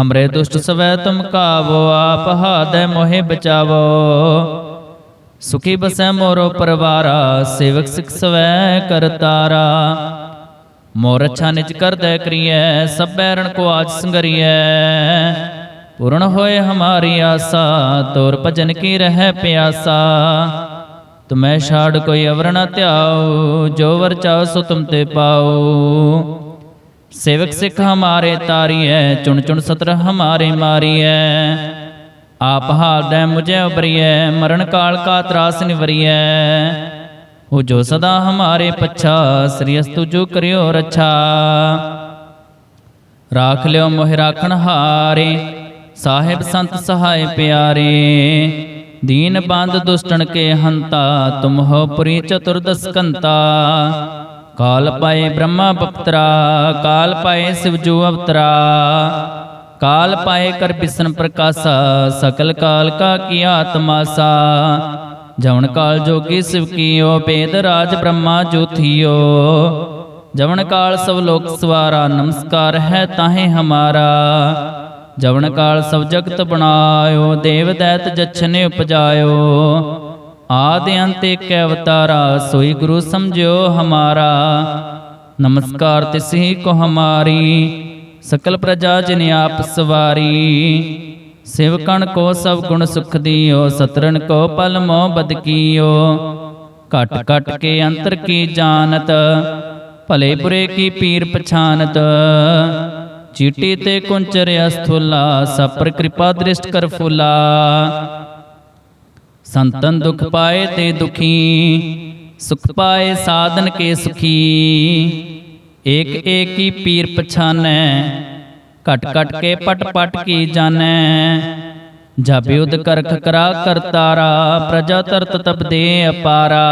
ਹਮਰੇ ਦੁਸ਼ਟ ਸਵੈ ਤੁਮ ਕਾਵੋ ਆਪ ਹਾਦੈ ਮੋਹਿ ਬਚਾਵੋ ਸੁਖੀ ਬਸੈ ਮੋਰੋ ਪਰਵਾਰਾ ਸੇਵਕ ਸਿਖ ਸਵੈ ਕਰਤਾਰਾ ਮੋਰ ਅੱਛਾ ਨਿਜ ਕਰਦੈ ਕਰੀਐ ਸਭ ਬੈਰਣ ਕੋ ਆਜ ਸੰਗਰੀਐ ਪੂਰਨ ਹੋਏ ਹਮਾਰੀ ਆਸਾ ਤੋਰ ਭਜਨ ਕੀ ਰਹਿ ਪਿਆਸਾ ਤੁਮੈ ਛਾੜ ਕੋਈ ਅਵਰਣ ਨ ਧਿਆਉ ਜੋ ਵਰ ਚਾਹੋ ਸੋ ਤੁਮ ਤੇ ਪਾਉ ਸੇਵਕ ਸਿੱਖ ਹਮਾਰੇ ਤਾਰੀ ਤਾਰੀਐ, ਚੁਣ ਚੁਣ ਸਤਰ ਹਮਾਰੇ ਮਾਰੀਐ। ਆਪ ਹਾਰਦੈ ਮੁਝੇ ਉਬਰੀਐ ਮਰਨ ਕਾਲ ਕਾ ਤਰਾਸ ਨਿਵਰੀਐ। ਹੋ ਜੋ ਸਦਾ ਹਮਾਰੇ ਪੱਛਾ, ਸ੍ਰੀ ਅਸਤੁ ਜੋ ਕਰਿਓ ਰੱਛਾ। ਰਾਖ ਲਿਓ ਮੋਹਿ ਰਾਖਣ ਹਾਰੇ, ਸਾਹਿਬ ਸੰਤ ਸਹਾਇ ਪਿਆਰੇ। ਦੀਨ ਬੰਦ ਦੁਸ਼ਟਣ ਕੇ ਹੰਤਾ, ਤੁਮ ਹੋ ਪੁਰੀ ਚਤੁਰਦਸਕੰਤਾ ਕੰਤਾ ਕਾਲ ਪਾਏ ਬ੍ਰਹਮਾ ਬਪਤਰਾ ਕਾਲ ਪਾਏ ਸਿਵਜੂ ਅਵਤਰਾ ਕਾਲ ਪਾਏ ਕਰ ਬਿਸਨ ਪ੍ਰਕਾਸ਼ਾ ਸਕਲ ਕਾਲ ਕਾ ਕੀਆ ਤਮਾਸਾ ਜਵਨ ਕਾਲ ਜੋਗੀ ਸਿਵ ਕੀਓ ਬੇਦ ਰਾਜ ਬ੍ਰਹਮਾ ਜੋਥੀਓ ਜਵਨ ਕਾਲ ਸਭ ਲੋਕ ਸਵਾਰਾ ਨਮਸਕਾਰ ਹੈ ਤਾਹੇ ਹਮਾਰਾ ਜਵਨ ਕਾਲ ਸਭ ਜਗਤ ਬਣਾਇਓ ਦੇਵ ਦੈਤ ਜਛਨੇ ਉਪਜਾਇਓ ਆਦਿ ਅੰਤ ਏਕ ਅਵਤਾਰਾ, ਸੋਈ ਗੁਰੂ ਸਮਝਿਓ ਹਮਾਰਾ। ਨਮਸਕਾਰ ਤਿਸਹੀ ਕੋ ਹਮਾਰੀ, ਸਕਲ ਪ੍ਰਜਾ ਜਿਨ ਆਪ ਸਵਾਰੀ। ਸਿਵਕਣ ਕੋ ਸਭ ਗੁਣ ਸੁਖ ਦਿਓ ਸਤਰਨ ਕੋ ਪਲ ਮੋ ਬਦਕੀਓ ਘਟ ਘਟ ਕੇ ਅੰਤਰ ਕੀ ਜਾਣਤ, ਭਲੇ ਬੁਰੇ ਕੀ ਪੀਰ ਪਛਾਨਤ। ਚੀਟੀ ਤੇ ਕੁੰਚਰ ਅਸਥੁਲਾ ਸਪਰ ਕਿਰਪਾ ਦ੍ਰਿਸ਼ਟ ਕਰ ਫੁਲਾ। ਸੰਤਨ ਦੁਖ ਪਾਏ ਤੇ ਦੁਖੀ, ਸੁਖ ਪਾਏ ਸਾਧਨ ਕੇ ਸੁਖੀ। ਏਕ ਏਕ ਹੀ ਪੀਰ ਪਛਾਨੈ, ਘਟ ਘਟ ਕੇ ਪਟ ਪਟ ਕੀ ਜਾਣੈ। ਜਬ ਯੁਧ ਕਰਖ ਕਰਾ ਕਰਤਾਰਾ ਪ੍ਰਜਾ ਤਰਤ ਤਪ ਦੇ ਅਪਾਰਾ।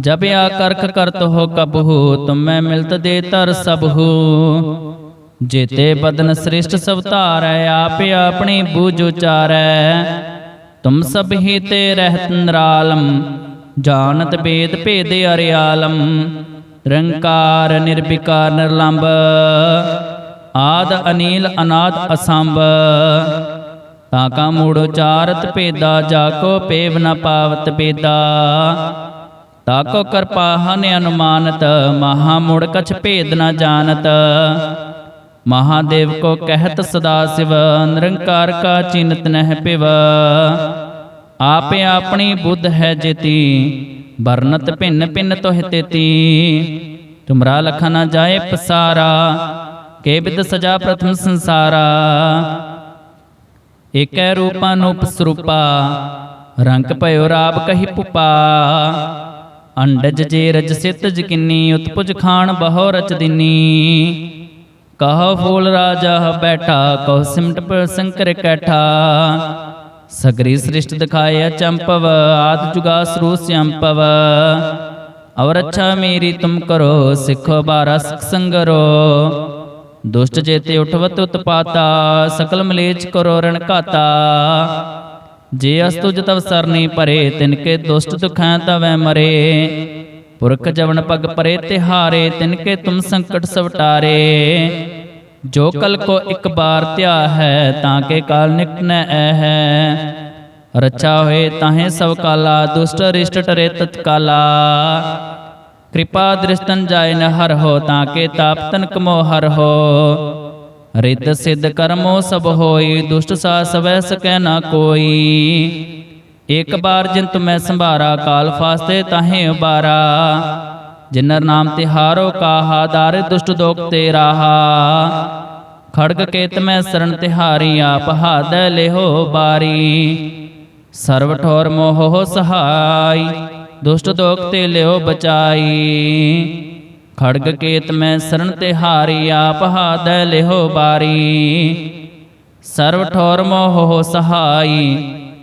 ਜਬ ਆ ਕਰਖ ਕਰਤ ਹੋ ਕਬਹੂ ਤੁਮੈ ਮਿਲਤ ਦੇ ਤਰ ਸਭੂ ਜੇਤੇ ਬਦਨ ਸ੍ਰਿਸ਼ਟ ਸਭ ਧਾਰੈ ਆਪ ਆਪਣੀ ਬੂਝ ਉਚਾਰੈ। ਤੁਮ ਸਭ ਹੀ ਤੇ ਰਹਿਤ ਨਰਾਲਮ, ਜਾਣਤ ਬੇਦ ਭੇਦ ਅਰਿਆਲਮ ਨਿਰੰਕਾਰ ਨਿਰਵਿਕਾਰ ਨਿਰਲੰਭ, ਆਦ ਅਨੀਲ ਅਨਾਦ ਅਸੰਭ, ਤਾਂ ਕਾ ਮੂੜ ਉਚਾਰਤ ਭੇਦਾ, ਜਾ ਕੋ ਪੇਵ ਨ ਪਾਵਤ ਬੇਦਾ ਤਾ ਕੋ ਕਿਰਪਾ ਅਨੁਮਾਨਤ, ਮਹਾ ਮੂੜ ਕਛ ਭੇਦ ਨ ਜਾਣਤ ਮਹਾਦੇਵ ਕੋ ਕਹਿਤ ਸਦਾ ਸਿਵ, ਨਿਰੰਕਾਰ ਕਾ ਚਿੰਤ ਨਹਿ ਪਿਵ। ਆਪੇ ਆਪਣੀ ਬੁੱਧ ਹੈ ਜੇਤੀ, ਵਰਨਤ ਭਿੰਨ ਭਿੰਨ ਤੋਹਿ ਤੇਤੀ। ਤੁਮਰਾ ਲਖਾ ਨਾ ਜਾਏ ਪਸਾਰਾ, ਕੇ ਬਿਦ ਸਜਾ ਪ੍ਰਥਮ ਸੰਸਾਰਾ। ਏਕੈ ਰੂਪਾ ਸਰੂਪਾ, ਰੰਗ ਭਇਓ ਰਾਬ ਕਹੀ ਪੁਪਾ। ਅੰਡਜ ਜੇ ਰਜ ਸਿਤ ਜਕਿਨੀ ਉਤਪੁਜ ਖਾਣ ਬਹੋ ਰਚ ਦਿਨੀ। ਕਹ ਫੂਲ ਰਾਜਾ ਬੈਠਾ, ਕਹ ਸਿਮਟ ਪਰ ਸੰਕਰ ਕੈਠਾ। ਸਗਰੀ ਸ੍ਰਿਸ਼ਟ ਦਿਖਾਇਆ ਚੰਪਵ, ਆਦ ਜੁਗਾ ਸਰੂ ਸੰਪਵ ਅਵਰ ਅੱਛਾ ਮੇਰੀ ਤੁਮ ਕਰੋ, ਸਿੱਖੋ ਬਾਰਾ ਸਿਖ ਸੰਗਰੋ। ਦੁਸ਼ਟ ਜੇਤੇ ਉਠਵਤ ਉਤਪਾਤਾ, ਸਕਲ ਮਲੇਚ ਕਰੋ ਰਣ ਘਾਤਾ। ਜੇ ਅਸਤੁਜ ਤਵ ਸਰਨੀ ਪਰੇ ਤਿਨਕੇ ਦੁਸ਼ਟ ਦੁਖਾਂ ਤਵੈ ਮਰੇ। ਪੁਰਖ ਜਵਨ ਪਗ ਪਰੇ ਤਿਹਾਰੇ, ਤਿਨ ਕੇ ਤੁਮ ਸੰਕਟ ਸਵਟਾਰੇ ਜੋ ਕਲ ਕੋ ਇੱਕ ਬਾਰ ਧਿਆ ਹੈ, ਤਾਂ ਕੇ ਕਾਲ ਨਿਕਨੈ ਐ ਹੈ ਰਚਾ ਹੋਏ ਤਾਹੇ ਸਭ ਕਾਲਾ, ਦੁਸ਼ਟ ਰਿਸ਼ਟ ਟਰੇ ਤਤਕਾਲਾ ਕਿਰਪਾ ਦ੍ਰਿਸ਼ਟਨ ਜਾਇ ਨ ਹਰ ਹੋ, ਤਾਂ ਕੇ ਤਾਪ ਤਨ ਕਮੋ ਹਰ ਹੋ। ਰਿਤ ਸਿਧ ਕਰਮੋ ਸਭ ਹੋਈ, ਦੁਸ਼ਟ ਸਾ ਸਵੈ ਸਕੈ ਨਾ ਕੋਈ। ਇਕ ਬਾਰ ਜਿਨ ਤੁਮੈ ਸੰਭਾਰਾ, ਕਾਲ ਫਾਸਤੇ ਤਾਹੇ ਉਬਾਰਾ। ਜਿਨਰ ਨਾਮ ਤਿਹਾਰੋ ਕਾਹਾ, ਦਾਰ ਦੁਸ਼ਟ ਦੋਖ ਤੇ ਰਾਹਾ। ਖੜਗ ਕੇਤ ਮੈਂ ਸਰਣ ਤਿਹਾਰੀ ਆਪ ਹਾਦੈ ਲਿਹੋ ਬਾਰੀ। ਸਰਵ ਠੋਰ ਮੋਹ ਸਹਾਈ, ਦੁਸ਼ਟ ਦੋਖ ਤੇ ਲਿਓ ਬਚਾਈ। ਖੜਗ ਕੇਤ ਮੈਂ ਸਰਣ ਤਿਹਾਰੀ ਆਪ ਹਾਦੈ ਲਿਹੋ ਬਾਰੀ। ਸਰਵ ਠੋਰ ਮੋਹ ਸਹਾਈ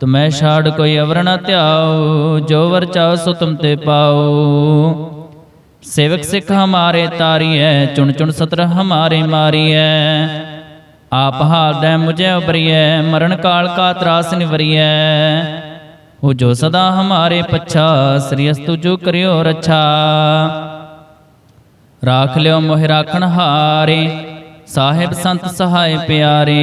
ਤੁਮੈ ਛਾੜ ਕੋਈ ਅਵਰ ਨ ਧਿਆਉ, ਜੋ ਵਰ ਚਾਉ ਸੋ ਤੁਮ ਤੇ ਪਾਉ। ਸੇਵਕ ਸਿੱਖ ਹਮਾਰੇ ਤਾਰੀਐ, ਚੁਣ ਚੁਣ ਸਤਰ ਹਮਾਰੇ ਮਾਰੀਐ। ਆਪ ਹਾਲਦੈ ਮੁਝੇ ਉਬਰੀਐ ਮਰਨ ਕਾਲ ਕਾ ਤਰਾਸ ਨਿਵਰੀਐ। ਉਹ ਜੋ ਸਦਾ ਹਮਾਰੇ ਪੱਛਾ, ਸ੍ਰੀ ਅਸਤੁ ਜੋ ਕਰਿਓ ਰੱਛਾ। ਰਾਖ ਲਿਓ ਮੋਹਿ ਰਾਖਣ ਹਾਰੇ, ਸਾਹਿਬ ਸੰਤ ਸਹਾਇ ਪਿਆਰੇ।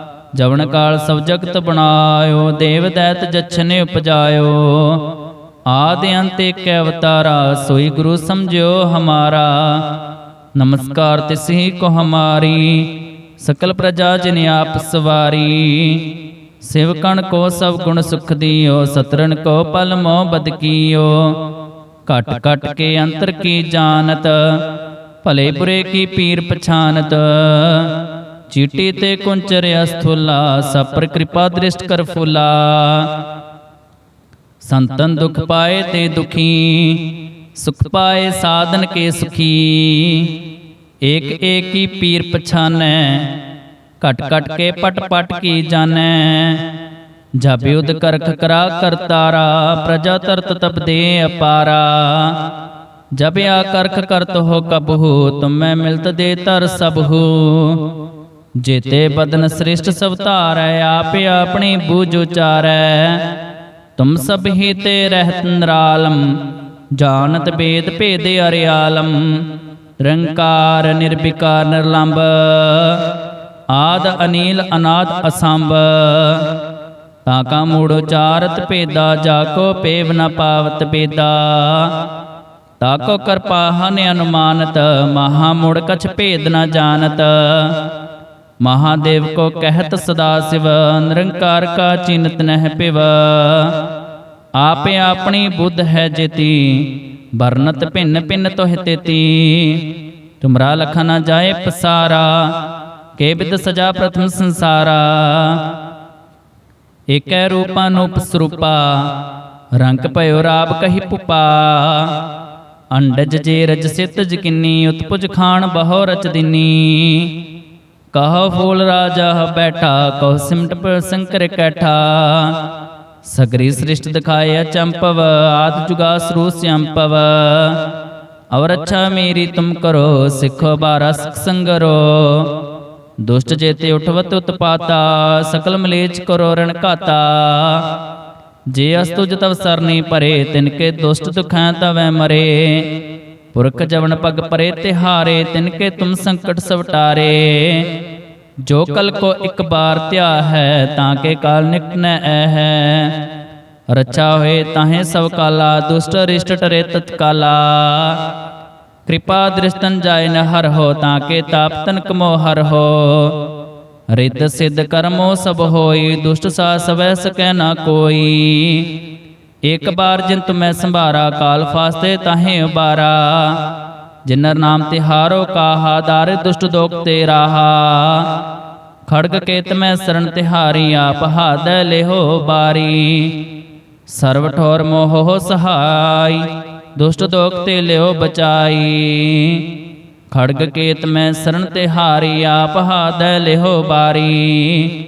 ਜਵਨ ਕਾਲ ਸਭ ਜਗਤ ਬਣਾਇਓ, ਦੇਵ ਦੈਤ ਜਛਨੇ ਉਪਜਾਇਓ। ਆਦ ਅੰਤ ਏਕ ਅਵਤਾਰਾ, ਸੋਈ ਗੁਰੂ ਸਮਝਿਓ ਹਮਾਰਾ। ਨਮਸਕਾਰ ਤਿਸਹੀ ਕੋ ਹਮਾਰੀ, ਸਕਲ ਪ੍ਰਜਾ ਜਿਨ ਆਪ ਸਵਾਰੀ। ਸਿਵਕਣ ਕੋ ਸਭ ਗੁਣ ਸੁਖ ਦਿਓ ਸਤਰਨ ਕੋ ਪਲ ਮੋ ਬਦ ਕੀਓ। ਘਟ ਘਟ ਕੇ ਅੰਤਰ ਕੀ ਜਾਣਤ, ਭਲੇ ਬੁਰੇ ਕੀ ਪੀਰ ਪਛਾਨਤ। ਚੀਟੀ ਤੇ ਕੁੰਚਰ ਅਸਥੁਲਾ ਸਪਰ ਕਿਰਪਾ ਦ੍ਰਿਸ਼ਟ ਕਰ ਫੁਲਾ ਸੰਤਨ ਦੁਖ ਪਾਏ ਤੇ ਦੁਖੀ ਸੁਖ ਪਾਏ ਸਾਧਨ ਕੇ ਸੁਖੀ ਏਕ ਏਕ ਕੀ ਪੀਰ ਪਛਾਨੈ ਘਟ ਘਟ ਕੇ ਪਟ ਪਟ ਕੀ ਜਾਣੈ ਜਬ ਯੁਧ ਕਰਖ ਕਰਾ ਕਰਤਾਰਾ ਪ੍ਰਜਾ ਤਰਤ ਤਪ ਦੇ ਅਪਾਰਾ ਜਬ ਆ ਕਰਖ ਕਰਤ ਹੋ ਕਬਹੂ ਤੁਮੈ ਮਿਲਤ ਦੇ ਤਰ ਸਭੂ ਜੇਤੇ ਬਦਨ ਸ੍ਰਿਸ਼ਟ ਸਭ ਧਾਰੈ, ਆਪੇ ਆਪਣੀ ਬੂਝ ਉਚਾਰੈ। ਤੁਮ ਸਭ ਹੀ ਤੇ ਰਹਿਤ ਨਰਾਲਮ, ਜਾਣਤ ਬੇਦ ਭੇਦ ਅਰਿਆਲਮ। ਰੰਕਾਰ ਨਿਰਭਿਕਾਰ ਨਿਰਲੰਭ ਆਦ ਅਨੀਲ ਅਨਾਦ ਅਸੰਭ। ਤਾਂ ਕਾ ਮੂੜ ਉਚਾਰਤ ਭੇਦਾ, ਜਾ ਕੋ ਪੇਵ ਨ ਪਾਵਤ ਬੇਦਾ ਤਾ ਕੋ ਕਰਪਾ ਅਨੁਮਾਨਤ, ਮਹਾ ਮੁੜ ਕਛ ਭੇਦ ਨ ਜਾਣਤ। ਮਹਾਦੇਵ ਕੋ ਕਹਿਤ ਸਦਾ ਸਿਵ, ਨਿਰੰਕਾਰ ਕਾ ਚਿੰਤ ਨਹਿ ਪਿਵ। ਆਪੇ ਆਪਣੀ ਬੁੱਧ ਹੈ ਜੇਤੀ, ਵਰਨਤ ਭਿੰਨ ਭਿੰਨ ਤੋਹਿ ਤੇਤੀ। ਤੁਮਰਾ ਲਖਾ ਨਾ ਜਾਏ ਪਸਾਰਾ, ਕੇ ਬਿਦ ਸਜਾ ਪ੍ਰਥਮ ਸੰਸਾਰਾ। ਏਕੈ ਰੂਪਾ ਨੂਪ ਸਰੂਪਾ, ਰੰਗ ਭਇਓ ਰਾਬ ਕਹੀ ਪੁਪਾ। ਅੰਡਜ ਜੇ ਰਜ ਸਿਤ ਜਕਿਨੀ ਉਤਪੁਜ ਖਾਨ ਬਹੁ ਰਚ ਦਿਨੀ। ਕਹ ਫੂਲ ਰਾਜਾ ਬੈਠਾ, ਕਹ ਸਿਮਟ ਪਰ ਸੰਕਰ ਕੈਠਾ। ਸਗਰੀ ਸ੍ਰਿਸ਼ਟ ਦਿਖਾਇਆ ਚੰਪਵ, ਆਦ ਜੁਗਾ ਸਰੂ ਸਿਅੰਪਵ ਔਰ ਅੱਛਾ ਮੇਰੀ ਤੁਮ ਕਰੋ, ਸਿੱਖੋ ਬਾਰਾ ਸਿਖ ਸੰਗਰੋ। ਦੁਸ਼ਟ ਜੇਤੇ ਉਠਵਤ ਉਤਪਾਤਾ, ਸਕਲ ਮਲੇਚ ਕਰੋ ਰਣ ਘਾਤਾ। ਜੇ ਅਸਤੁਜ ਤਵ ਸਰਨੀ ਭਰੇ ਤਿਨ ਕੇ ਦੁਸ਼ਟ ਦੁਖਾਂ ਤਵੈ ਮਰੇ। ਪੁਰਖ ਜਵਨ ਪਗ ਪਰੇ ਤਿਹਾਰੇ, ਤਿਨ ਕੇ ਤੁਮ ਸੰਕਟ ਸਵਟਾਰੇ। ਜੋ ਕਲ ਕੋ ਇੱਕ ਬਾਰ ਧਿਆ ਹੈ, ਤਾਂ ਕੇ ਕਾਲ ਨਿਕਟ ਐ ਹੈ। ਰਚਾ ਹੋਏ ਤਾਹੇ ਸਭ ਕਾਲਾ, ਦੁਸ਼ਟ ਰਿਸ਼ਟ ਟਰੇ ਤਤਕਾਲਾ ਕਿਰਪਾ ਦ੍ਰਿਸ਼ਟਨ ਜਾਇ ਨ ਹਰ ਹੋ, ਤਾਂ ਕੇ ਤਾਪ ਤਨਕ ਮੋ ਹਰ ਹੋ। ਰਿੱਧ ਸਿੱਧ ਕਰਮੋ ਸਭ ਹੋਈ, ਦੁਸ਼ਟ ਸਾ ਸਵੈ ਸਕੈ ਨਾ ਕੋਈ। ਇੱਕ ਬਾਰ ਜਿਨ ਤੁਮੈ ਸੰਭਾਰਾ ਕਾਲ ਫਾਸਤੇ ਤਾਹੇ ਉਬਾਰਾ। ਜਿਨਰ ਨਾਮ ਤੇ ਹਾਰੋ ਕਾਹਾ ਦਾਰੇ ਦੁਸ਼ਟ ਦੋਖ ਤੇ ਰਾਹਾ। ਖੜਗ ਕੇਤ ਮੈਂ ਸਰਣ ਤਿਹਾਰੀ ਆਪ ਹਾਦੈ ਲਿਹੋ ਬਾਰੀ। ਸਰਵ ਠੋਰ ਮੋਹ ਸਹਾਈ ਦੁਸ਼ਟ ਦੋਖ ਤੇ ਲਿਓ ਬਚਾਈ। ਖੜਗ ਕੇਤ ਮੈਂ ਸਰਨ ਤੇ ਹਾਰੀ ਆਪ ਹਾਦੈ ਲਿਹੋ ਬਾਰੀ।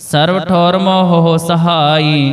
ਸਰਵ ਠੋਰ ਮੋਹ ਸਹਾਈ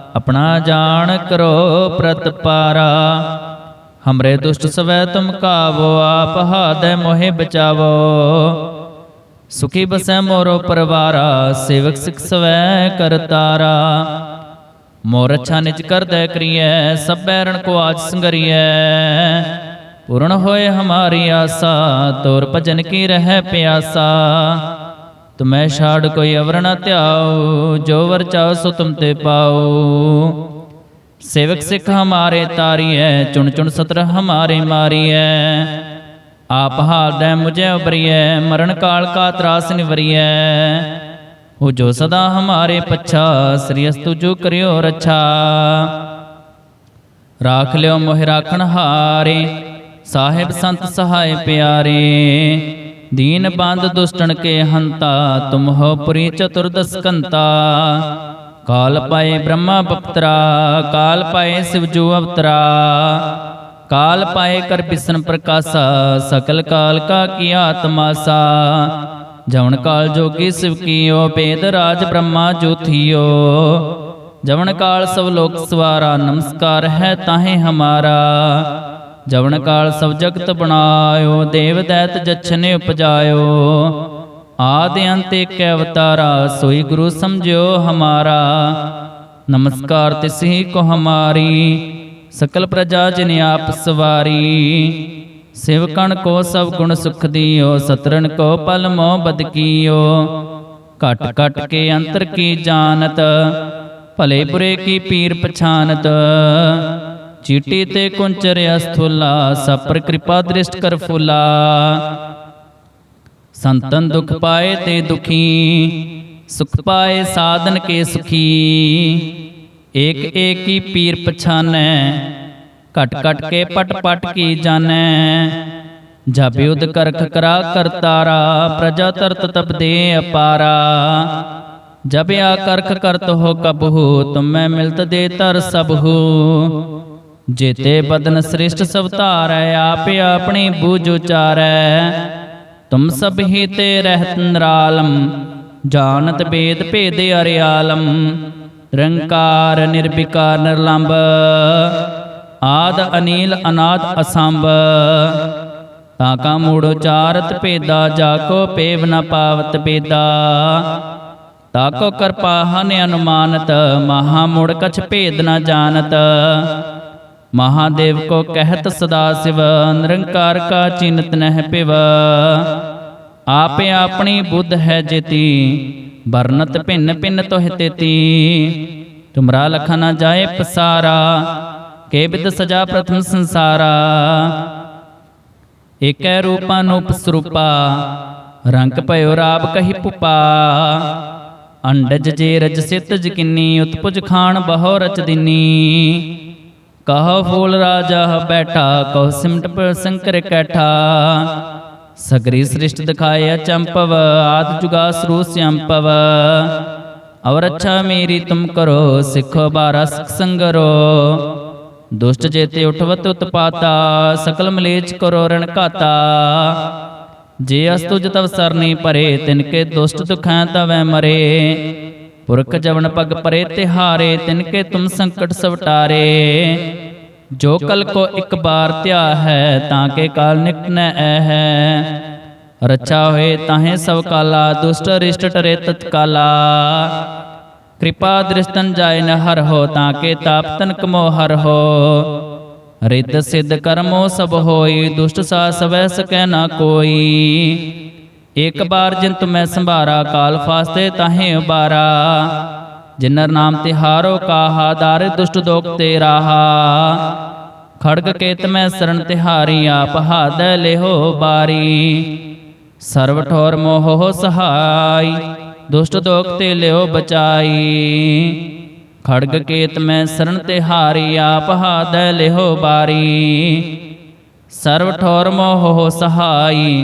ਆਪਣਾ ਜਾਣ ਕਰੋ ਪ੍ਰਤਪਾਰਾ। ਹਮਰੇ ਦੁਸ਼ਟ ਸਵੈ ਤੁਮ ਕਾਵੋ, ਆਪ ਹਾਦੈ ਮੋਹਿ ਬਚਾਵੋ। ਸੁਖੀ ਬਸੈ ਮੋਰੋ ਪਰਵਾਰਾ, ਸੇਵਕ ਸਿਖ ਸਵੈ ਕਰਤਾਰਾ ਮੋਰ ਅੱਛਾ ਨਿਜ ਕਰਦੈ ਕਰੀਐ, ਸਭੈ ਰਣ ਕੋ ਆਜ ਸੰਗਰੀਐ। ਪੂਰਨ ਹੋਏ ਹਮਾਰੀ ਆਸਾ, ਤੋਰ ਭਜਨ ਕੀ ਰਹਿ ਪਿਆਸਾ। ਤੁਮੈ ਛਾੜ ਕੋਈ ਅਵਰ ਨ ਧਿਆਓ ਜੋ ਵਰ ਚਾਹੋ ਸੋ ਤੁਮ ਤੇ ਪਾਓ ਸੇਵਕ ਸਿੱਖ ਹਮਾਰੇ ਤਾਰੀਐ, ਚੁਣ ਚੁਣ ਸਤਰ ਹਮਾਰੇ ਮਾਰੀਐ। ਆਪ ਹਾਲਦੈ ਮੁਝੇ ਉਬਰੀਐ ਮਰਨ ਕਾਲ ਕਾ ਤਰਾਸ ਨਿਵਰੀਐ। ਹੋ ਜੋ ਸਦਾ ਹਮਾਰੇ ਪੱਛਾ, ਸ੍ਰੀ ਅਸਤੁ ਜੋ ਕਰਿਓ ਰੱਛਾ। ਰਾਖ ਲਿਓ ਮੋਹਿ ਰਾਖਣ ਹਾਰੇ, ਸਾਹਿਬ ਸੰਤ ਸਹਾਇ ਪਿਆਰੇ। ਦੀਨ ਬੰਦ ਦੁਸ਼ਟਣ ਕੇ ਹੰਤਾ, ਤੁਮ ਹੋ ਪੁਰੀ ਚਤੁਰਦਸ ਕੰਤਾ। ਕਾਲ ਪਾਏ ਬ੍ਰਹਮਾ ਬਪਤਰਾ, ਕਾਲ ਪਾਏ ਸਿਵ ਜੋ ਅਵਤਰਾ। ਕਾਲ ਪਾਏ ਕਰ ਬਿਸਨ ਪ੍ਰਕਾਸ਼ਾ, ਸਕਲ ਕਾਲ ਕਾ ਕੀ ਆਤਮਾਸਾ। ਜਵਨ ਕਾਲ ਜੋਗੀ ਸਿਵ ਕੀਓ, ਬੇਦ ਰਾਜ ਬ੍ਰਹਮਾ ਜੋਥੀਓ ਜਵਨ ਕਾਲ ਸਭ ਲੋਕ ਸਵਾਰਾ, ਨਮਸਕਾਰ ਹੈ ਤਾਹੇ ਹਮਾਰਾ। ਜਵਨ ਕਾਲ ਸਭ ਜਗਤ ਬਣਾਇਓ, ਦੇਵ ਦੈਤ ਜਛਨੇ ਉਪਜਾਇਓ। ਆਦ ਅੰਤ ਏਕ ਅਵਤਾਰਾ, ਸੋਈ ਗੁਰੂ ਸਮਝਿਓ ਹਮਾਰਾ। ਨਮਸਕਾਰ ਤਿਸਹੀ ਕੋ ਹਮਾਰੀ, ਸਕਲ ਪ੍ਰਜਾ ਜਿਨ ਆਪ ਸਵਾਰੀ। ਸਿਵਕਣ ਕੋ ਸਭ ਗੁਣ ਸੁਖ ਦਿਓ ਸਤਰਨ ਕੋ ਪਲ ਮੋ ਬਦਕੀਓ ਘਟ ਘਟ ਕੇ ਅੰਤਰ ਕੀ ਜਾਣਤ, ਭਲੇ ਬੁਰੇ ਕੀ ਪੀਰ ਪਛਾਨਤ। ਚੀਟੀ ਤੇ ਕੁੰਚਰ ਅਸਥੁਲਾ ਸਪਰ ਕਿਰਪਾ ਦ੍ਰਿਸ਼ਟ ਕਰ ਫੁਲਾ ਸੰਤਨ ਦੁਖ ਪਾਏ ਤੇ ਦੁਖੀ ਸੁਖ ਪਾਏ ਸਾਧਨ ਕੇ ਸੁਖੀ ਏਕ ਏਕ ਹੀ ਪੀਰ ਪਛਾਨੈ ਘਟ ਘਟ ਕੇ ਪਟ ਪਟ ਕੀ ਜਾਣੈ ਜਬ ਯੁਧ ਕਰਖ ਕਰਾ ਕਰਤਾਰਾ ਪ੍ਰਜਾ ਤਰਤ ਤਪ ਦੇ ਅਪਾਰਾ ਜਬ ਆ ਕਰਖ ਕਰਤ ਹੋ ਕਬਹੂ ਤੁਮੈ ਮਿਲਤ ਦੇ ਤਰ ਸਬਹੂ ਜੇਤੇ ਬਦਨ ਸ੍ਰਿਸ਼ਟ ਸਭ ਧਾਰੈ, ਆਪ ਆਪਣੀ ਬੂਝ ਉਚਾਰੈ। ਤੁਮ ਸਭ ਹੀ ਤੇ ਰਹਿਤ ਨਰਾਲਮ, ਜਾਣਤ ਬੇਦ ਭੇਦ ਅਰਿਆਲਮ, ਰੰਕਾਰ ਨਿਰਵਿਕਾਰ ਨਿਰਲੰਭ ਆਦ ਅਨੀਲ ਅਨਾਦ ਅਸੰਭ। ਤਾਂ ਕਾ ਮੂੜ ਉਚਾਰਤ ਭੇਦਾ, ਜਾ ਕੋ ਪੇਵ ਨ ਪਾਵਤ ਬੇਦਾ ਤਾ ਕੋ ਕਰਪਾ ਅਨੁਮਾਨਤ, ਮਹਾ ਮੁੜ ਕਛ ਭੇਦ ਨ ਜਾਣਤ। ਮਹਾਦੇਵ ਕੋ ਕਹਿਤ ਸਦਾ ਸਿਵ, ਨਿਰੰਕਾਰ ਕਾ ਚਿੰਤ ਨਹਿ ਪਿਵ। ਆਪੇ ਆਪਣੀ ਬੁੱਧ ਹੈ ਜੇਤੀ, ਵਰਨਤ ਭਿੰਨ ਭਿੰਨ ਤੋਹਿ ਤੇਤੀ। ਤੁਮਰਾ ਲਖਾ ਨ ਜਾਏ ਪਸਾਰਾ, ਕੇ ਬਿਦ ਸਜਾ ਪ੍ਰਥਮ ਸੰਸਾਰਾ। ਏਕੈ ਰੂਪਾ ਨੂਪ ਸਰੂਪਾ, ਰੰਗ ਭਇਓ ਰਾਬ ਕਹੀ ਪੁਪਾ। ਅੰਡਜ ਜੇ ਰਜ ਸਿਤ ਜਕਿਨੀ ਉਤਪੁਜ ਖਾਣ ਬਹੁ ਰਚ ਦਿਨੀ। ਕਹੋ ਫੂਲ ਰਾਜਾ ਬੈਠਾ, ਕਹੋ ਸਿਮਟ ਪਰ ਸੰਕਰ ਕੈਠਾ। ਸਗਰੀ ਸ੍ਰਿਸ਼ਟ ਦਿਖਾਇਆ ਚੰਪਵ ਆਦ ਜੁਗਾ ਸਰੂ ਸਿਅੰਪਵ ਔਰ ਅੱਛਾ ਮੇਰੀ ਤੁਮ ਕਰੋ, ਸਿੱਖੋ ਬਾਰਾ ਸਿਖ ਸੰਗਰੋ। ਦੁਸ਼ਟ ਜੇਤੇ ਉਠਵਤ ਉਤਪਾਤਾ, ਸਕਲ ਮਲੇਚ ਕਰੋ ਰਣ ਘਾਤਾ। ਜੇ ਅਸਤੁਜ ਤਵ ਸਰਨੀ ਭਰੇ ਤਿਨਕੇ ਦੁਸ਼ਟ ਦੁਖਾਂ ਤਵੈ ਮਰੇ। ਪੁਰਖ ਜਵਨ ਪਗ ਪਰੇ ਤਿਹਾਰੇ, ਤਿਨ ਕੇ ਤੁਮ ਸੰਕਟ ਸਵਟਾਰੇ ਜੋ ਕਲ ਕੋ ਇੱਕ ਬਾਰ ਧਿਆ ਹੈ, ਤਾਂ ਕੇ ਕਾਲ ਨਿਕਟ ਨ ਐ ਹੈ। ਰੱਛਾ ਹੋਏ ਤਾਹੇ ਸਭ ਕਾਲਾ, ਦੁਸ਼ਟ ਰਿਸ਼ਟ ਟਰੇ ਤਤਕਾਲਾ ਕਿਰਪਾ ਦ੍ਰਿਸ਼ਟਨ ਜਾਏ ਨ ਹਰ ਹੋ, ਤਾਂ ਕੇ ਤਾਪ ਤਨ ਕਮੋ ਹਰ ਹੋ। ਰਿੱਧ ਸਿੱਧ ਕਰਮੋ ਸਭ ਹੋਈ, ਦੁਸ਼ਟ ਸਾ ਸਵੈ ਸਕੈ ਨਾ ਕੋਈ। ਇੱਕ ਬਾਰ ਜਿਨ ਤੁਮੈ ਸੰਭਾਰਾ ਕਾਲ ਫਾਸਤੇ ਤਾਹੇ ਉਬਾਰਾ ਜਿਨਰ ਨਾਮ ਤੇ ਹਾਰੋ ਕਾਹਾ ਦਾਰ ਦੁਸ਼ਟ ਦੋਖ ਤੇ ਰਾਹਾ। ਖੜਗ ਕੇਤ ਮੈਂ ਸਰਣ ਤਿਹਾਰੀ ਆਪ ਹਾਦੈ ਲਿਹੋ ਬਾਰੀ। ਸਰਵ ਠੋਰ ਮੋਹ ਸਹਾਈ ਦੁਸ਼ਟ ਦੋਖ ਤੇ ਲਿਓ ਬਚਾਈ। ਖੜਗ ਕੇਤ ਮੈਂ ਸਰਣ ਤੇ ਹਾਰੀ ਆਪ ਹਾਦੈ ਲਿਹੋ ਬਾਰੀ। ਸਰਵ ਠੋਰ ਮੋਹ ਸਹਾਈ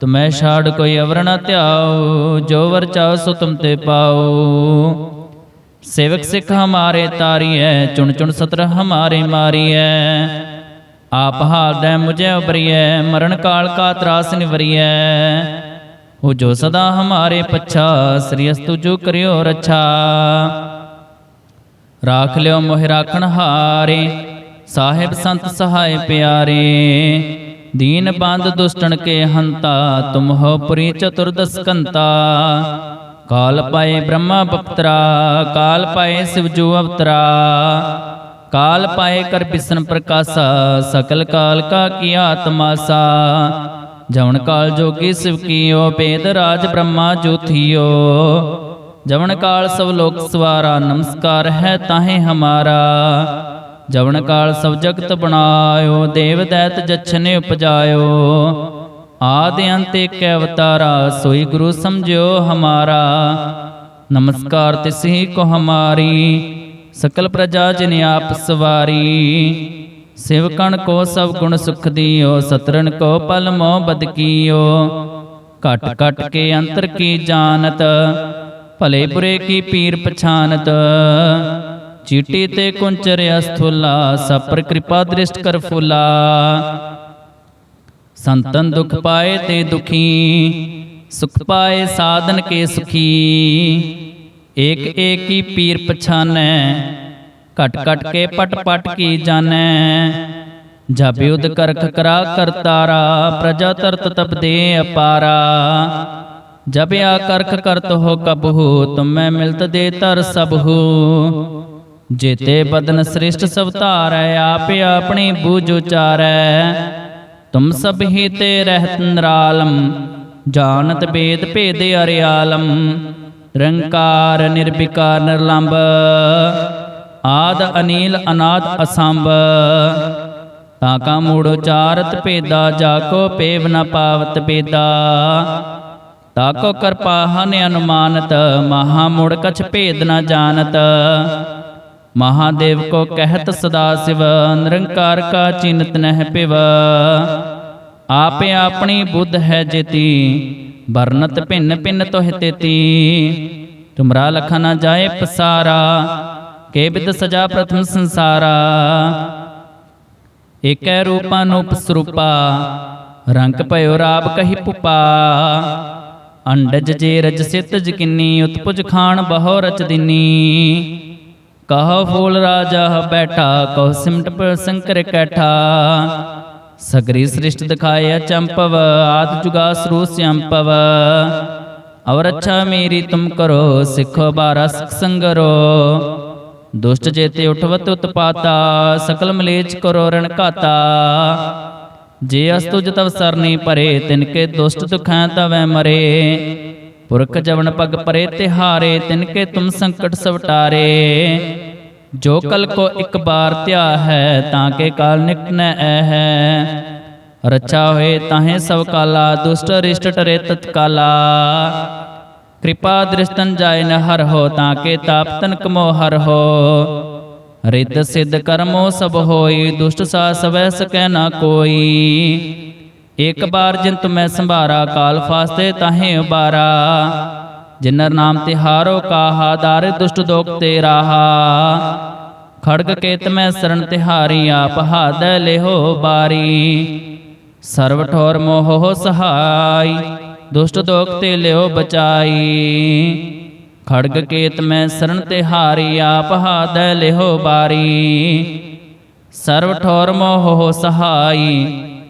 ਤੁਮੈ ਛਾੜ ਕੋਈ ਅਵਰ ਨ ਧਿਆਉ, ਜੋ ਵਰ ਚਾਉ ਸੋ ਤੁਮ ਤੇ ਪਾਉ। ਸੇਵਕ ਸਿੱਖ ਹਮਾਰੇ ਤਾਰੀਐ, ਚੁਣ ਚੁਣ ਸਤਰ ਹਮਾਰੇ ਮਾਰੀਐ। ਆਪ ਹਾਰਦੈ ਮੁਝੇ ਉਬਰੀਐ ਮਰਨ ਕਾਲ ਕਾ ਤਰਾਸ ਨਿਵਰੀਐ। ਹੋ ਜੋ ਸਦਾ ਹਮਾਰੇ ਪੱਛਾ, ਸ੍ਰੀ ਅਸਤੁ ਜੋ ਕਰਿਓ ਰੱਛਾ। ਰਾਖ ਲਿਓ ਮੋਹਿ ਰਾਖਣ ਹਾਰੇ, ਸਾਹਿਬ ਸੰਤ ਸਹਾਇ ਪਿਆਰੇ। ਦੀਨ ਬੰਦ ਦੁਸ਼ਟਣ ਕੇ ਹੰਤਾ, ਤੁਮ ਹੋ ਪੁਰੀ ਚਤੁਰਦਸ ਕੰਤਾ। ਕਾਲ ਪਾਏ ਬ੍ਰਹਮਾ ਬਪਤਰਾ, ਕਾਲ ਪਾਏ ਸਿਵਜੂ ਅਵਤਰਾ। ਕਾਲ ਪਾਏ ਕਰ ਬਿਸਨ ਪ੍ਰਕਾਸ਼ਾ, ਸਕਲ ਕਾਲ ਕਾ ਕੀਆ ਤਮਾਸਾ ਜਵਨ ਕਾਲ ਜੋਗੀ ਸਿਵ ਕੀਓ, ਬੇਦ ਰਾਜ ਬ੍ਰਹਮਾ ਜੋਥਿਓ ਜਵਨ ਕਾਲ ਸਭ ਲੋਕ ਸਵਾਰਾ, ਨਮਸਕਾਰ ਹੈ ਤਾਹੇ ਹਮਾਰਾ। ਜਵਨ ਕਾਲ ਸਭ ਜਗਤ ਬਣਾਇਓ, ਦੇਵ ਦੈਤ ਜਛਨੇ ਉਪਜਾਇਓ। ਆਦ ਅੰਤ ਏਕ ਅਵਤਾਰਾ, ਸੋਈ ਗੁਰੂ ਸਮਝਿਓ ਹਮਾਰਾ। ਨਮਸਕਾਰ ਤਿਸਹੀ ਕੋ ਹਮਾਰੀ, ਸਕਲ ਪ੍ਰਜਾ ਜਿਨ ਆਪ ਸਵਾਰੀ। ਸਿਵਕਣ ਕੋ ਸਭ ਗੁਣ ਸੁਖ ਦਿਓ ਸਤਰਨ ਕੋ ਪਲ ਮੋ ਬਦ ਕੀਓ। ਘਟ ਘਟ ਕੇ ਅੰਤਰ ਕੀ ਜਾਣਤ, ਭਲੇ ਬੁਰੇ ਕੀ ਪੀਰ ਪਛਾਨਤ। ਚੀਟੀ ਤੇ ਕੁੰਚਰ ਅਸਥੁਲਾ ਸਪਰ ਕਿਰਪਾ ਦ੍ਰਿਸ਼ਟ ਕਰ ਫੁਲਾ ਸੰਤਨ ਦੁਖ ਪਾਏ ਤੇ ਦੁਖੀ ਸੁਖ ਪਾਏ ਸਾਧਨ ਕੇ ਸੁਖੀ ਏਕ ਏਕ ਹੀ ਪੀਰ ਪਛਾਨੈ ਘਟ ਘਟ ਕੇ ਪਟ ਪਟ ਕੀ ਜਾਣੈ ਜਬ ਯੁਧ ਕਰਖ ਕਰਾ ਕਰਤਾਰਾ ਪ੍ਰਜਾ ਤਰਤ ਤਪ ਦੇ ਅਪਾਰਾ ਜਬ ਆ ਕਰਖ ਕਰਤ ਹੋ ਕਬਹੂ ਤੁਮੈ ਮਿਲਤ ਦੇ ਤਰ ਸਭੂ ਜੇਤੇ ਬਦਨ ਸ੍ਰਿਸ਼ਟ ਸਭ ਧਾਰੈ, ਆਪ ਆਪਣੀ ਬੂਝ ਉਚਾਰੈ। ਤੁਮ ਸਭ ਹੀ ਤੇ ਰਹਿਤ ਨਰਾਲਮ, ਜਾਣਤ ਬੇਦ ਭੇਦ ਅਰਿਆਲਮ। ਰੰਕਾਰ ਨਿਰਵਿਕਾਰ ਨਿਰਲੰਭ ਆਦ ਅਨੀਲ ਅਨਾਦ ਅਸੰਭ। ਤਾਂ ਕਾ ਮੂੜ ਉਚਾਰਤ ਭੇਦਾ, ਜਾ ਕੋ ਪੇਵ ਨ ਪਾਵਤ ਬੇਦਾ ਤਾ ਕੋ ਕਿਰਪਾ ਹਨ ਅਨੁਮਾਨਤ, ਮਹਾ ਮੂੜ ਕਛ ਭੇਦ ਨ ਜਾਣਤ। ਮਹਾਦੇਵ ਕੋ ਕਹਿਤ ਸਦਾ ਸਿਵ, ਨਿਰੰਕਾਰ ਕਾ ਚਿੰਤ ਨਹਿ ਪਿਵ। ਆਪੇ ਆਪਣੀ ਬੁੱਧ ਹੈ ਜੇਤੀ, ਵਰਨਤ ਭਿੰਨ ਭਿੰਨ ਤੋਹਿ ਤੇਤੀ। ਤੁਮਰਾ ਲਖਾ ਨਾ ਜਾਏ ਪਸਾਰਾ, ਕੇ ਬਿਦ ਸਜਾ ਪ੍ਰਥਮ ਸੰਸਾਰਾ। ਏਕੈ ਰੂਪਾ ਸਰੂਪਾ, ਰੰਗ ਭਇਓ ਰਾਬ ਕਹੀ ਪੁਪਾ। ਅੰਡਜ ਜੇ ਰਜ ਸਿਤ ਜਕਿਨੀ ਉਤਪੁਜ ਖਾਣ ਬਹੁ ਰਚ ਦਿਨੀ। ਕਹੋ ਫੂਲ ਰਾਜਾ ਬੈਠਾ, ਕਹ ਸਿਮਟ ਪਰ ਸੰਕਰ ਕੈਠਾ। ਸਗਰੀ ਸ੍ਰਿਸ਼ਟ ਦਿਖਾਇਆ ਚੰਪਵ, ਆਦ ਜੁਗਾ ਸਰੂ ਸਿਅੰਪਵ ਅਵਰ ਅੱਛਾ ਮੇਰੀ ਤੁਮ ਕਰੋ, ਸਿੱਖੋ ਬਾਰਾ ਸੰਗਰੋ। ਦੁਸ਼ਟ ਜੇਤੇ ਉਠਵਤ ਉਤਪਾਤਾ, ਸਕਲ ਮਲੇਚ ਕਰੋ ਰਣ ਘਾਤਾ। ਜੇ ਅਸਤੁਜ ਤਵ ਸਰਨੀ ਪਰੇ ਤਿਨਕੇ ਦੁਸ਼ਟ ਦੁਖਾਂ ਤਵੈ ਮਰੇ। ਪੁਰਖ ਜਵਨ ਪਗ ਪਰੇ ਤਿਹਾਰੇ, ਤਿਨ ਕੇ ਤੁਮ ਸੰਕਟ ਸਵਟਾਰੇ। ਜੋ ਕਲ ਕੋ ਇੱਕ ਬਾਰ ਧਿਆ ਹੈ, ਤਾਂ ਕੇ ਕਾਲ ਨਿਕਨੈ ਐ ਹੈ ਰਚਾ ਹੋਏ ਤਾਹੇ ਸਭ ਕਾਲਾ, ਦੁਸ਼ਟ ਰਿਸ਼ਟ ਟਰੇ ਤਤਕਾਲਾ ਕਿਰਪਾ ਦ੍ਰਿਸ਼ਟਨ ਜਾਏ ਨ ਹਰ ਹੋ, ਤਾਂ ਕੇ ਤਾਪ ਤਨ ਕਮੋ ਹਰ ਹੋ। ਰਿੱਧ ਸਿੱਧ ਕਰਮੋ ਸਭ ਹੋਈ, ਦੁਸ਼ਟ ਸਾ ਸਵੈ ਸਕੈ ਨਾ ਕੋਈ। ਇਕ ਬਾਰ ਜਿਨ ਤੁਮੈ ਸੰਭਾਰਾ, ਕਾਲ ਫਾਸਤੇ ਤਾਹੇ ਉਬਾਰਾ। ਜਿਨਰ ਨਾਮ ਤਿਹਾਰੋ ਕਾਹਾ, ਦਾਰ ਦੁਸ਼ਟ ਦੋਖ ਤੇ ਰਾਹਾ। ਖੜਗ ਕੇਤ ਮੈਂ ਸਰਣ ਤਿਹਾਰੀ ਆਪ ਹਾਦੈ ਲਿਹੋ ਬਾਰੀ। ਸਰਵ ਠੋਰ ਮੋਹ ਸਹਾਈ, ਦੁਸ਼ਟ ਦੋਖ ਤੇ ਲਿਓ ਬਚਾਈ। ਖੜਗ ਕੇਤ ਮੈਂ ਸਰਣ ਤਿਹਾਰੀ ਆਪ ਹਾਦੈ ਲਿਹੋ ਬਾਰੀ। ਸਰਵ ਠੋਰ ਮੋਹ ਸਹਾਈ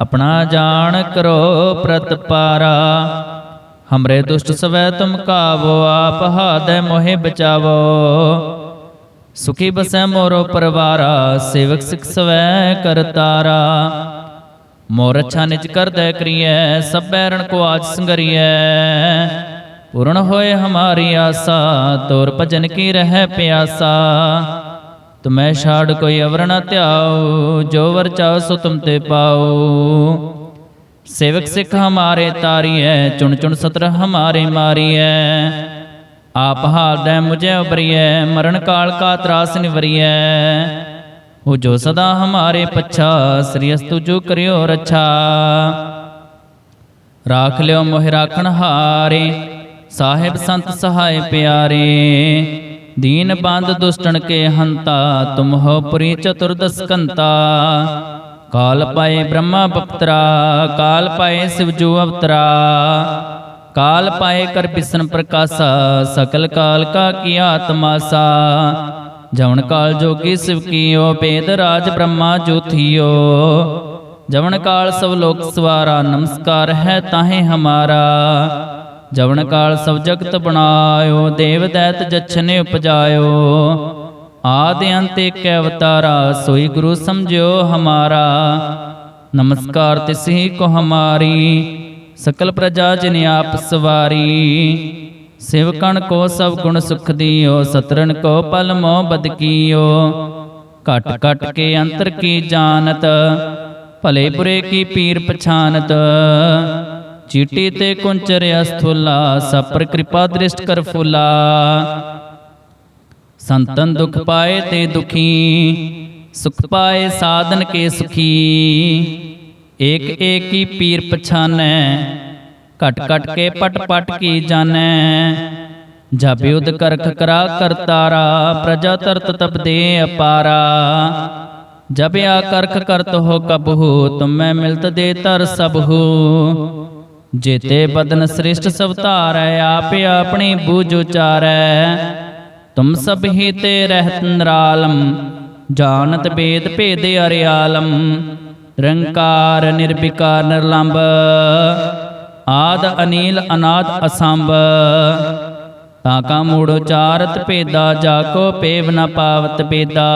ਆਪਣਾ ਜਾਣ ਕਰੋ ਪ੍ਰਤਪਾਰਾ। ਹਮਰੇ ਦੁਸ਼ਟ ਸਵੈ ਤੁਮ ਕਾਵੋ, ਆਪ ਹਾਦੈ ਮੋਹਿ ਬਚਾਵੋ। ਸੁਖੀ ਬਸੈ ਮੋਰੋ ਪਰਵਾਰਾ, ਸੇਵਕ ਸਿਖ ਸਵੈ ਕਰਤਾਰਾ ਮੋਰ ਅੱਛਾ ਨਿਜ ਕਰਦੈ ਕਰੀਐ, ਸਭ ਬੈਰਣ ਕੋ ਆਜ ਸੰਗਰੀਐ। ਪੂਰਨ ਹੋਏ ਹਮਾਰੀ ਆਸਾ, ਤੋਰ ਭਜਨ ਕੀ ਰਹਿ ਪਿਆਸਾ। ਤੁਮੈ ਛਾੜ ਕੋਈ ਅਵਰ ਨ ਧਿਆਉ ਜੋ ਵਰ ਚਾਹੋ ਸੋ ਤੁਮ ਤੇ ਪਾਉ ਸੇਵਕ ਸਿੱਖ ਹਮਾਰੇ ਤਾਰੀਐ ਚੁਣ ਚੁਣ ਸਤਰ ਹਮਾਰੇ ਮਾਰੀਐ। ਆਪ ਹਾਲ ਦੇ ਮੁਝੇ ਉਬਰੀਐ ਮਰਨ ਕਾਲ ਕਾ ਤਰਾਸ ਨਿਵਰੀਐ। ਹੋ ਜੋ ਸਦਾ ਹਮਾਰੇ ਪੱਛਾ ਸ੍ਰੀ ਅਸਤੁ ਜੋ ਕਰਿਓ ਰੱਛਾ। ਰਾਖ ਲਿਓ ਮੋਹਿ ਰਾਖਣ ਹਾਰੇ ਸਾਹਿਬ ਸੰਤ ਸਹਾਇ ਪਿਆਰੇ। ਦੀਨ ਬੰਦ ਦੁਸ਼ਟਣ ਕੇ ਹੰਤਾ ਤੁਮ ਹੋ ਪੁਰੀ ਚਤੁਰਦਸ ਕੰਤਾ ਕਾਲ ਪਾਏ ਬ੍ਰਹਮਾ ਬਪਤਰਾ ਕਾਲ ਪਾਏ ਸਿਵਜੂ ਅਵਤਰਾ ਕਾਲ ਪਾਏ ਕਰ ਬਿਸਨ ਪ੍ਰਕਾਸ਼ਾ ਸਕਲ ਕਾਲ ਕਾ ਕੀਆ ਤਮਾਸਾ ਜਵਨ ਕਾਲ ਜੋਗੀ ਸਿਵ ਕੀਓ ਬੇਦ ਰਾਜ ਬ੍ਰਹਮਾ ਜੋਥੀਓ ਜਵਨ ਕਾਲ ਸਭ ਲੋਕ ਸਵਾਰਾ ਨਮਸਕਾਰ ਹੈ ਤਾਹੇ ਹਮਾਰਾ ਜਵਨ ਕਾਲ ਸਭ ਜਗਤ ਬਣਾਇਓ, ਦੇਵ ਦੈਤ ਜਛਨੇ ਉਪਜਾਇਓ। ਆਦ ਅੰਤ ਏਕ ਅਵਤਾਰਾ, ਸੋਈ ਗੁਰੂ ਸਮਝਿਓ ਹਮਾਰਾ। ਨਮਸਕਾਰ ਤਿਸਹੀ ਕੋ ਹਮਾਰੀ, ਸਕਲ ਪ੍ਰਜਾ ਜਿਨ ਆਪ ਸਵਾਰੀ। ਸਿਵਕਣ ਕੋ ਸਭ ਗੁਣ ਸੁਖ ਦਿਓ ਸਤਰਨ ਕੋ ਪਲ ਮੋ ਬਦਕੀਓ ਘਟ ਘਟ ਕੇ ਅੰਤਰ ਕੀ ਜਾਣਤ, ਭਲੇ ਬੁਰੇ ਕੀ ਪੀਰ ਪਛਾਨਤ। ਚੀਟੀ ਤੇ ਕੁੰਚਰ ਅਸਥੁਲਾ ਸਪਰ ਕਿਰਪਾ ਦ੍ਰਿਸ਼ਟ ਕਰ ਫੁਲਾ ਸੰਤਨ ਦੁਖ ਪਾਏ ਤੇ ਦੁਖੀ ਸੁਖ ਪਾਏ ਸਾਧਨ ਕੇ ਸੁਖੀ ਏਕ ਏਕ ਹੀ ਪੀਰ ਪਛਾਨੈ ਘਟ ਘਟ ਕੇ ਪਟ ਪਟ ਕੀ ਜਾਣੈ ਜਬ ਯੁਧ ਕਰਖ ਕਰਾ ਕਰਤਾਰਾ ਪ੍ਰਜਾ ਤਰਤ ਤਪ ਦੇ ਅਪਾਰਾ ਜਬ ਆ ਕਰਖ ਕਰਤ ਹੋ ਕਬਹੂ ਤੁਮੈ ਮਿਲਤ ਦੇ ਤਰ ਸਭੂ ਜੇਤੇ ਬਦਨ ਸ੍ਰਿਸ਼ਟ ਸਭ ਧਾਰੈ, ਆਪੇ ਆਪਣੀ ਬੂਝ ਉਚਾਰੈ। ਤੁਮ ਸਭ ਹੀ ਤੇ ਰਹਿਤ ਨਰਾਲਮ, ਜਾਣਤ ਬੇਦ ਭੇਦ ਅਰਿਆਲਮ। ਨਿਰੰਕਾਰ, ਨਿਰਵਿਕਾਰ, ਨਿਰਲੰਭ, ਆਦ, ਅਨੀਲ, ਅਨਾਦ, ਅਸੰਭ। ਤਾਂ ਕਾ ਮੂੜ ਉਚਾਰਤ ਭੇਦਾ, ਜਾ ਕੋ ਪੇਵ ਨ ਪਾਵਤ ਬੇਦਾ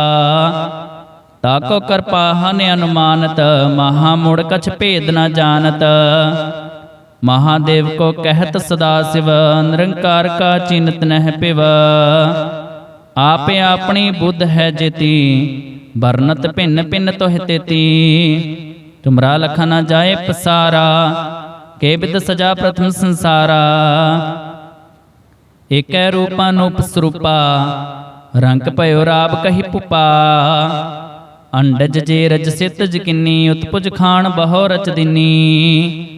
ਤਾ ਕੋ ਕਰਪਾ ਅਨੁਮਾਨਤ, ਮਹਾ ਮੂੜ ਕਛ ਭੇਦ ਨ ਜਾਣਤ। ਮਹਾਦੇਵ ਕੋ ਕਹਿਤ ਸਦਾ ਸਿਵ, ਨਿਰੰਕਾਰ ਕਾ ਚਿੰਤ ਨਹਿ ਪਿਵ। ਆਪੇ ਆਪਣੀ ਬੁੱਧ ਹੈ ਜੇਤੀ, ਵਰਨਤ ਭਿੰਨ ਭਿੰਨ ਤੋਹਿ ਤੇਤੀ। ਤੁਮਰਾ ਲਖਾ ਨਾ ਜਾਏ ਪਸਾਰਾ, ਕੇ ਬਿਦ ਸਜਾ ਪ੍ਰਥਮ ਸੰਸਾਰਾ। ਏਕੈ ਰੂਪਾ ਨੂਪ ਸਰੂਪਾ, ਰੰਗ ਭਇਓ ਰਾਬ ਕਹੀ ਪੁਪਾ। ਅੰਡਜ ਜੇ ਰਜ ਸਿਤ ਜਕਿਨੀ ਉਤਪੁਜ ਖਾਨ ਬਹੁ ਰਚ ਦਿਨੀ।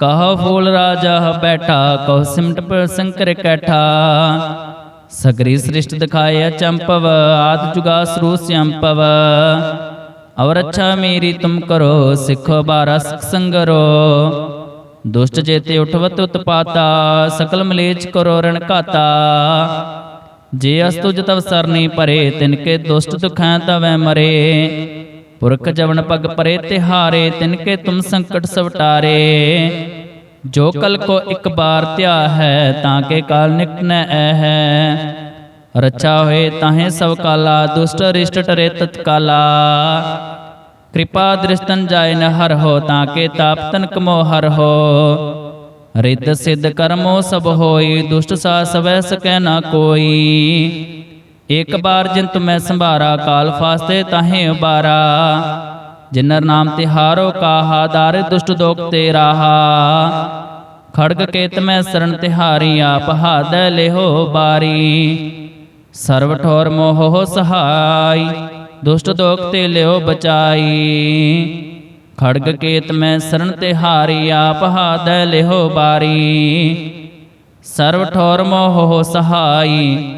ਕਹ ਫੂਲ ਰਾਜਾ ਬੈਠਾ, ਕਹ ਸਿਮਟ ਪਰ ਸੰਕਰ ਕੈਠਾ। ਸਗਰੀ ਸ੍ਰਿਸ਼ਟ ਦਿਖਾਇਆ ਚੰਪਵ, ਆਦ ਜੁਗਾ ਸਰੂ ਸਿਅੰਪਵ ਔਰ ਅੱਛਾ ਮੇਰੀ ਤੁਮ ਕਰੋ, ਸਿੱਖੋ ਬਾਰਾ ਸਿਖ ਸੰਗਰੋ। ਦੁਸ਼ਟ ਜੇਤੇ ਉਠਵਤ ਉਤਪਾਤਾ, ਸਕਲ ਮਲੇਚ ਕਰੋ ਰਣ ਘਾਤਾ। ਜੇ ਅਸਤੁਜ ਤਵ ਸਰਨੀ ਭਰੇ ਤਿਨ ਕੇ ਦੁਸ਼ਟ ਦੁਖਾਂ ਤਵੈ ਮਰੇ। ਪੁਰਖ ਜਵਨ ਪਗ ਪਰੇ ਤਿਹਾਰੇ, ਤਿਨ ਕੇ ਤੁਮ ਸੰਕਟ ਸਵਟਾਰੇ ਜੋ ਕਲ ਕੋ ਇੱਕ ਬਾਰ ਧਿਆ ਹੈ ਤਾਂ ਕੇ ਕਾਲ ਨਿਕਟ ਐ ਹੈ ਰਚਾ ਹੋਏ ਤਾਹੇ ਸਭ ਕਾਲਾ, ਦੁਸ਼ਟ ਰਿਸ਼ਟ ਟਰੇ ਤਤਕਾਲਾ ਕਿਰਪਾ ਦ੍ਰਿਸ਼ਟਨ ਜਾਏ ਨ ਹਰ ਹੋ, ਤਾਂ ਕੇ ਤਾਪ ਤਨ ਕਮੋ ਹਰ ਹੋ। ਰਿੱਧ ਸਿੱਧ ਕਰਮੋ ਸਭ ਹੋਈ, ਦੁਸ਼ਟ ਸਾ ਸਵੈ ਸਕੈ ਨਾ ਕੋਈ। ਇੱਕ ਬਾਰ ਜਿੰਤ ਮੈਂ ਸੰਭਾਰਾ, ਕਾਲ ਫਾਸਤੇ ਤਾਹੇ ਉਬਾਰਾ। ਜਿਨਰ ਨਾਮ ਤਿਹਾਰੋ ਕਾਹਾ, ਦਾਰਿ ਦੁਸ਼ਟ ਦੋਖ ਤੇ ਰਾਹਾ। ਖੜਗ ਕੇਤ ਮੈਂ ਸਰਣ ਤਿਹਾਰੀ ਆਪ ਹਾਦੈ ਲਿਹੋ ਬਾਰੀ। ਸਰਵ ਠੋਰ ਮੋਹ ਸਹਾਈ, ਦੁਸ਼ਟ ਦੋਖ ਤੇ ਲਿਓ ਬਚਾਈ। ਖੜਗ ਕੇਤ ਮੈਂ ਸਰਣ ਤਿਹਾਰੀ ਆਪ ਹਾਦੈ ਲਿਹੋ ਬਾਰੀ। ਸਰਵ ਠੋਰ ਮੋਹ ਸਹਾਈ